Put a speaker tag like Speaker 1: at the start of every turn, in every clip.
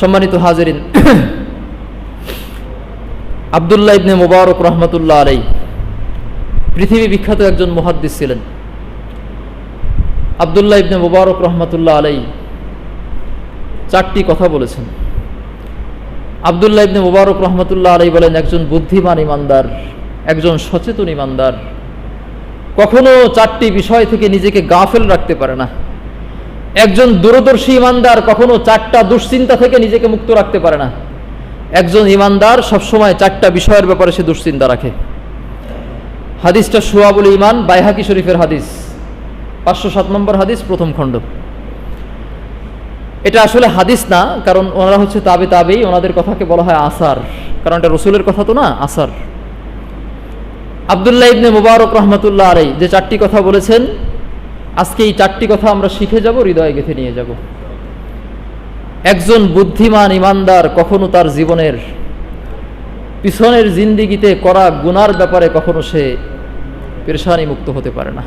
Speaker 1: সম্মানিত হাজরিন। আবদুল্লাহ ইবনে মুবারক রহমতুল্লাহ আলাই পৃথিবী বিখ্যাত একজন মুহাদ্দিস ছিলেন। আবদুল্লাহ ইবনে মুবারক রহমতুল্লাহ আলাই চারটি কথা বলেছেন। আবদুল্লাহ ইবনে মুবারক রহমতুল্লাহ আলাই বলেন, একজন বুদ্ধিমান ইমানদার, একজন সচেতন ইমানদার কখনো চারটি বিষয় থেকে নিজেকে গাফেল রাখতে পারে না। একজন দূরদর্শী ইমানদার কখনো চারটা দুশ্চিন্তা থেকে নিজেকে মুক্ত রাখতে পারে না। একজন ইমানদার সবসময় চারটা বিষয়ের ব্যাপারে সে দুশ্চিন্তা রাখে। হাদিসটা সোয়াবুল ইমান বাইহাকি শরীফের হাদিস। পাঁচশো সাত নম্বর হাদিস, প্রথম খণ্ড। এটা আসলে হাদিস না, কারণ ওনারা হচ্ছে তাবে তাবেই, ওনাদের কথাকে বলা হয় আসার। কারণ এটা রসুলের কথা তো না, আসার। আবদুল্লাহ ইবনে মুবারক রহমতুল্লাহ আলাই যে চারটি কথা বলেছেন আজকে এই চারটি কথা আমরা শিখে যাব, হৃদয়ে গেঁথে নিয়ে যাব। একজন বুদ্ধিমান ইমানদার কখনো তার জীবনের পিছনের জিন্দিগিতে করা গুনার ব্যাপারে কখনো সে পেরেশানি মুক্ত হতে পারে না।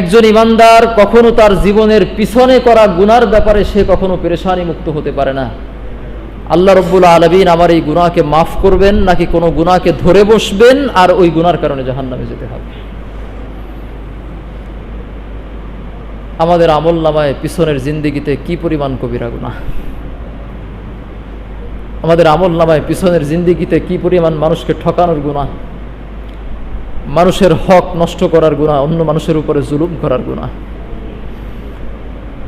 Speaker 1: একজন ইমানদার কখনো তার জীবনের পিছনে করা গুনার ব্যাপারে সে কখনো পেরেশানি মুক্ত হতে পারে না। আল্লাহ রব্বুল আলমিন আমার এই গুনাকে মাফ করবেন, নাকি কোনো গুনাকে ধরে বসবেন, আর ওই গুনার কারণে জাহান্নামে যেতে হবে। আমাদের আমল নামায় পিছনের জিন্দিগিতে কি পরিমাণ কবিরা গুণা আমাদের আমল নামায় পিছনের জিন্দিগিতে কি পরিমাণ মানুষকে ঠকানোর গুণা মানুষের হক নষ্ট করার গুণা অন্য মানুষের উপরে জুলুম করার গুণা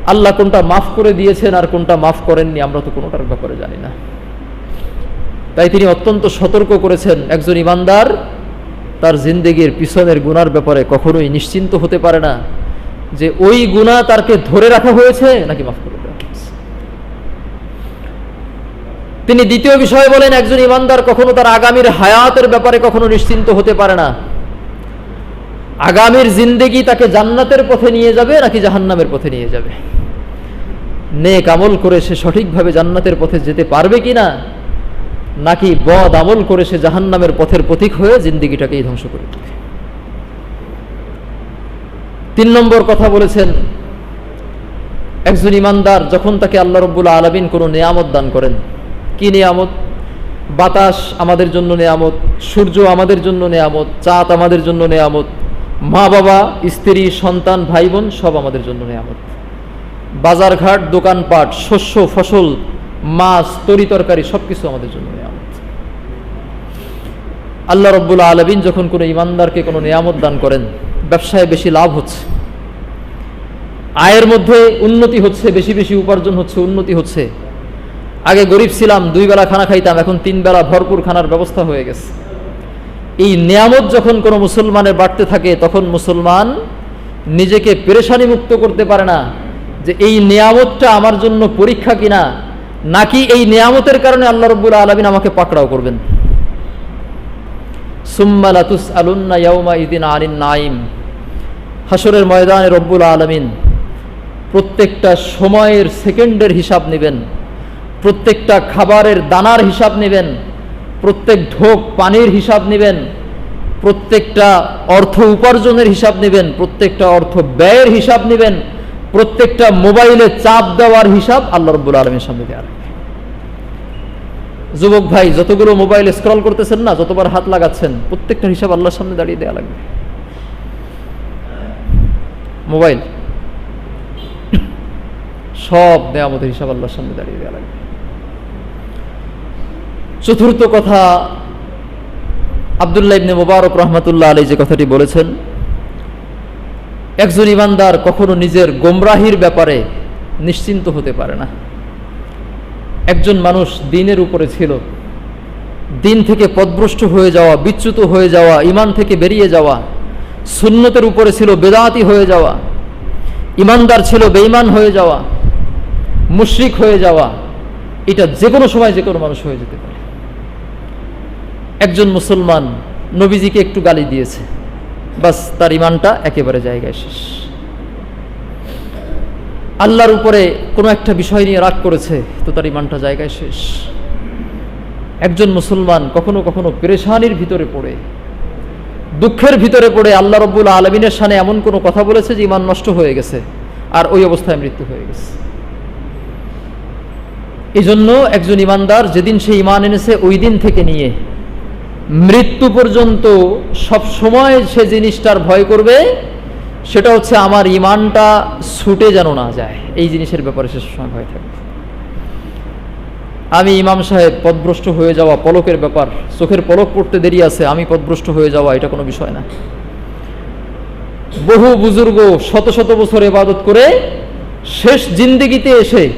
Speaker 1: আল্লাহ কোনটা মাফ করে দিয়েছেন আর কোনটা মাফ করেননি আমরা তো কোনোটার ব্যাপারে জানি না। তাই তিনি অত্যন্ত সতর্ক করেছেন, একজন ইমানদার তার জিন্দেগির পিছনের গুনার ব্যাপারে কখনোই নিশ্চিন্ত হতে পারে না। যে ওই গুণা তারকে ধরে রাখা হয়েছে নাকি মাফ করে দেওয়া হয়েছে? তিনি দ্বিতীয় বিষয় বলেন, একজন ইমানদার কখনো তার আগামীর হায়াতের ব্যাপারে কখনো নিশ্চিন্ত হতে পারে না। আগামীর জিন্দেগি তাকে জান্নাতের পথে নিয়ে যাবে নাকি জাহান্নামের পথে নিয়ে যাবে? নেক আমল করে সে সঠিকভাবে জান্নাতের পথে যেতে পারবে কি না নাকি বদ আমল করে সে জাহান্নামের পথের প্রতীক হয়ে জিন্দিগিটাকেই ধ্বংস করে দেবে? তিন নম্বর কথা বলেছেন একজন ইমানদার যখন তাকে আল্লাহ রব্বুল আলমিন কোনো নিয়ামত দান করেন। কি নিয়ামত? বাতাস আমাদের জন্য নেয়ামত, সূর্য আমাদের জন্য নেয়ামত, চাঁদ আমাদের জন্য নেয়ামত, মা বাবা, স্ত্রী, সন্তান ভাই বোন সব আমাদের জন্য নেয়ামত। বাজারঘাট, দোকানপাট, শস্য, ফসল, মাছ, তরি তরকারি সব কিছু আমাদের জন্য নেয়ামত। আল্লাহ রব্বুল আলমিন যখন কোনো ইমানদারকে কোনো নিয়ামত দান করেন ব্যবসায় বেশি লাভ হচ্ছে। আয়ের মধ্যে উন্নতি হচ্ছে, বেশি বেশি উপার্জন হচ্ছে, উন্নতি হচ্ছে। আগে গরিব ছিলাম, দুই বেলা খানা খাইতাম, এখন তিন বেলা ভরপুর খানার ব্যবস্থা হয়ে গেছে। এই নিয়ামত যখন কোনো মুসলমানের বাড়তে থাকে, তখন মুসলমান নিজেকে পেরেশানি মুক্ত করতে পারে না যে এই নিয়ামতটা আমার জন্য পরীক্ষা কিনা, নাকি এই নিয়ামতের কারণে আল্লাহ রব্বুল আলমিন আমাকে পাকড়াও করবেন। সুম্মালাতুস আলুন্না ইয়াউমা ইদিন আলিন নাইম হাসরের ময়দানে রব্বুল আলমিন প্রত্যেকটা সময়ের সেকেন্ডের হিসাব নেবেন, প্রত্যেকটা খাবারের দানার হিসাব নেবেন, প্রত্যেক ঢোক পানির হিসাব নেবেন, প্রত্যেকটা অর্থ উপার্জনের হিসাব নেবেন, প্রত্যেকটা অর্থ ব্যয়ের হিসাব নেবেন, প্রত্যেকটা মোবাইলে চাপ দেওয়ার হিসাব আল্লাহ রব্বুল আলমীর সামনে দেওয়া যুবক ভাই, যতগুলো মোবাইল স্ক্রল করতেছেন না, যতবার হাত লাগাচ্ছেন প্রত্যেকটা হিসাব আল্লাহর সামনে দাঁড়িয়ে দেওয়া লাগবে। মোবাইল। সব নেয়ামতের হিসাব আল্লাহর সামনে দাঁড়িয়ে দেওয়া লাগবে। চতুর্থ কথা, আবদুল্লাহ ইবনে মুবারক রহমতুল্লাহ আলী যে কথাটি বলেছেন, একজন ইমানদার কখনো নিজের গোমরাহির ব্যাপারে নিশ্চিন্ত হতে পারে না। একজন মানুষ দিনের উপরে ছিল, দিন থেকে পদভ্রষ্ট হয়ে যাওয়া, বিচ্যুত হয়ে যাওয়া, ইমান থেকে বেরিয়ে যাওয়া, সুন্নতের উপরে ছিল, বেদাতি হয়ে যাওয়া ইমানদার ছিল, বেঈমান হয়ে যাওয়া, মুশরিক হয়ে যাওয়া, এটা যে কোনো সময় যে কোনো মানুষ হয়ে যেতে পারে। একজন মুসলমান নবীজিকে একটু গালি দিয়েছে, বাস তার ইমানটা একেবারে জায়গায় শেষ। আল্লাহর উপরে কোনো একটা বিষয় নিয়ে রাগ করেছে, তো তার ইমানটা জায়গায় শেষ। একজন মুসলমান কখনো কখনো পেরেশানির ভিতরে পড়ে দুঃখের ভিতরে পড়ে আল্লাহ রব্বুল আলমিনের সানে এমন কোনো কথা বলেছে যে ইমান নষ্ট হয়ে গেছে, আর ওই অবস্থায় মৃত্যু হয়ে গেছে। এই জন্য একজন ইমানদার যেদিন সে ইমান এনেছে, ওই দিন থেকে নিয়ে মৃত্যু পর্যন্ত সব সময় সে জিনিসটার ভয় করবে, সেটা হচ্ছে আমার ইমানটা ছুটে যেন না যায়। এই জিনিসের ব্যাপারে সে সময় ভয় থাকবে। আমি ইমাম সাহেব পদভ্রষ্ট হয়ে যাওয়া পলকের ব্যাপার। চোখের পলক পড়তে দেরি আছে, আমি পদভ্রষ্ট হয়ে যাওয়া, এটা কোনো বিষয় না। বহু বুজুর্গ শত শত বছর এবাদত করে শেষ জিন্দিগিতে এসে,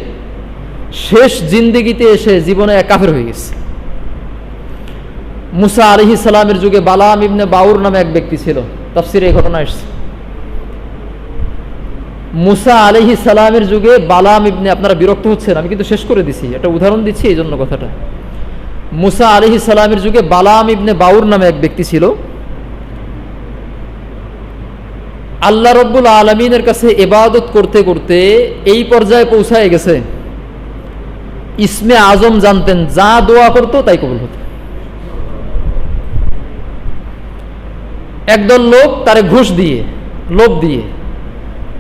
Speaker 1: শেষ জিন্দিগিতে এসে জীবনে কাফের হয়ে গেছে। মুসা আলহি সালামের যুগে বালাম ইবনে বাউর নামে এক ব্যক্তি ছিল। তাফসিরে এই ঘটনা এসছে। মুসা আলহি সালামের যুগে বালাম ইবনে আপনারা বিরক্ত হচ্ছেন, আমি কিন্তু শেষ করে দিছি একটা উদাহরণ দিচ্ছি এই জন্য কথাটা। মুসা আলহি সালামের যুগে বালাম ইবনে বাউর নামে এক ব্যক্তি ছিল। আল্লাহ রব্বুল আলমিনের কাছে এবাদত করতে করতে এই পর্যায়ে পৌঁছায় গেছে। ইসমে আজম জানতেন, যা দোয়া করতো তাই কবুল হতো। একদল লোক তারে ঘুষ দিয়ে, লোভ দিয়ে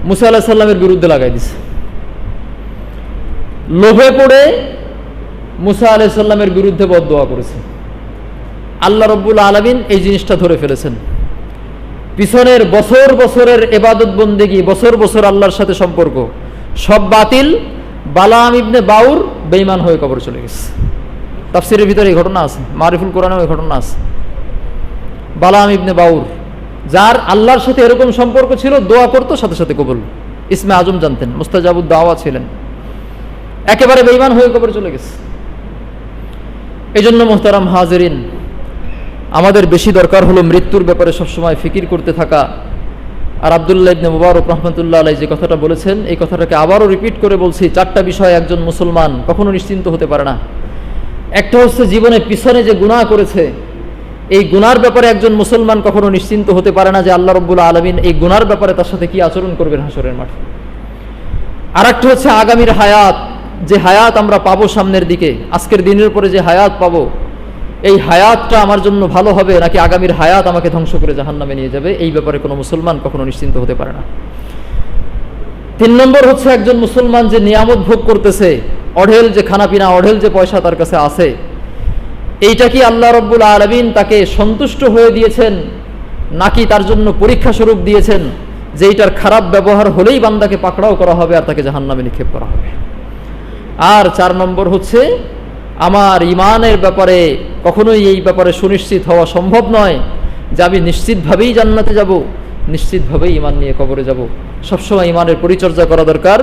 Speaker 1: মুসা আল্লাহ সাল্লামের বিরুদ্ধে লাগাই দিছে। লোভে পড়ে মুসা আলাহ সাল্লামের বিরুদ্ধে বদ দোয়া করেছে। আল্লাহ রব্বুল আলমিন এই জিনিসটা ধরে ফেলেছেন। পিছনের বছর বছরের এবাদত বন্দেগি, বছর বছর আল্লাহর সাথে সম্পর্ক, সব বাতিল, বালাম ইবনে বাউর বেইমান হয়ে কবর চলে গেছে। তাফসিরের ভিতরে এই ঘটনা আছে, মারিফুল কোরআনেও এই ঘটনা আছে। বালাম ইবনে বাউর যার আল্লাহর সাথে এরকম সম্পর্ক ছিল, দোয়া করতো, সাথে সাথে কবুল। ইসমে আজম জানতেন, মুস্তাজাবুদ দাওয়া ছিলেন। একেবারে বেইমান হয়ে কবর চলে গেছে। এই জন্য মোহতারাম হাজরিন, আমাদের বেশি দরকার হলো মৃত্যুর ব্যাপারে সবসময় ফিকির করতে থাকা। আর আবদুল্লাহ ইবনে মুবারক রহমতুল্লাহ আলাই যে কথাটা বলেছেন, এই কথাটাকে আবারও রিপিট করে বলছি, চারটা বিষয় একজন মুসলমান কখনো নিশ্চিন্ত হতে পারে না। একটা হচ্ছে জীবনে পিছনে যে গুনাহ করেছে এই গুনার ব্যাপারে একজন মুসলমান কখনো নিশ্চিন্ত হতে পারে না যে আল্লাহ রব্বুল আলমিন এই গুনার ব্যাপারে তার সাথে কি আচরণ করবেন হাসরের মাঠে। আর একটা হচ্ছে আগামীর হায়াত। যে হায়াত আমরা পাবো সামনের দিকে, আজকের দিনের পরে যে হায়াত পাবো, এই হায়াতটা আমার জন্য ভালো হবে নাকি আগামীর হায়াত আমাকে ধ্বংস করে জাহান্নামে নিয়ে যাবে? এই ব্যাপারে কোনো মুসলমান কখনো নিশ্চিন্ত হতে পারে না। তিন নম্বর হচ্ছে একজন মুসলমান যে নিয়ামত ভোগ করতেছে, অঢেল যে খানাপিনা, অঢেল যে পয়সা তার কাছে আছে এইটা কি আল্লাহ রব্বুল আলমিন তাকে সন্তুষ্ট হয়ে দিয়েছেন? নাকি তার জন্য পরীক্ষা স্বরূপ দিয়েছেন? যে এইটার খারাপ ব্যবহার হলেই বান্দাকে পাকড়াও করা হবে আর তাকে জাহান্নামে নিক্ষেপ করা হবে। আর চার নম্বর হচ্ছে, আমার ইমানের ব্যাপারে কখনোই এই ব্যাপারে সুনিশ্চিত হওয়া সম্ভব নয় যে আমি নিশ্চিতভাবেই জান্নাতে যাব, নিশ্চিতভাবেই ইমান নিয়ে কবরে যাব। সবসময় ইমানের পরিচর্যা করা দরকার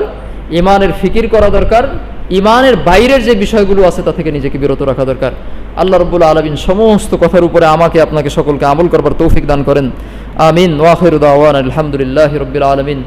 Speaker 1: ইমানের ফিকির করা দরকার ইমানের বাইরের যে বিষয়গুলো আছে তা থেকে নিজেকে বিরত রাখা দরকার। আল্লাহ রব্বুল আলমিন সমস্ত কথার উপরে আমাকে আপনাকে সকলকে আমল করবার তৌফিক দান করেন। আমিন। ওয়াহিরুদ্দাওয়ান আলহামদুলিল্লাহ রবিল আলমিন।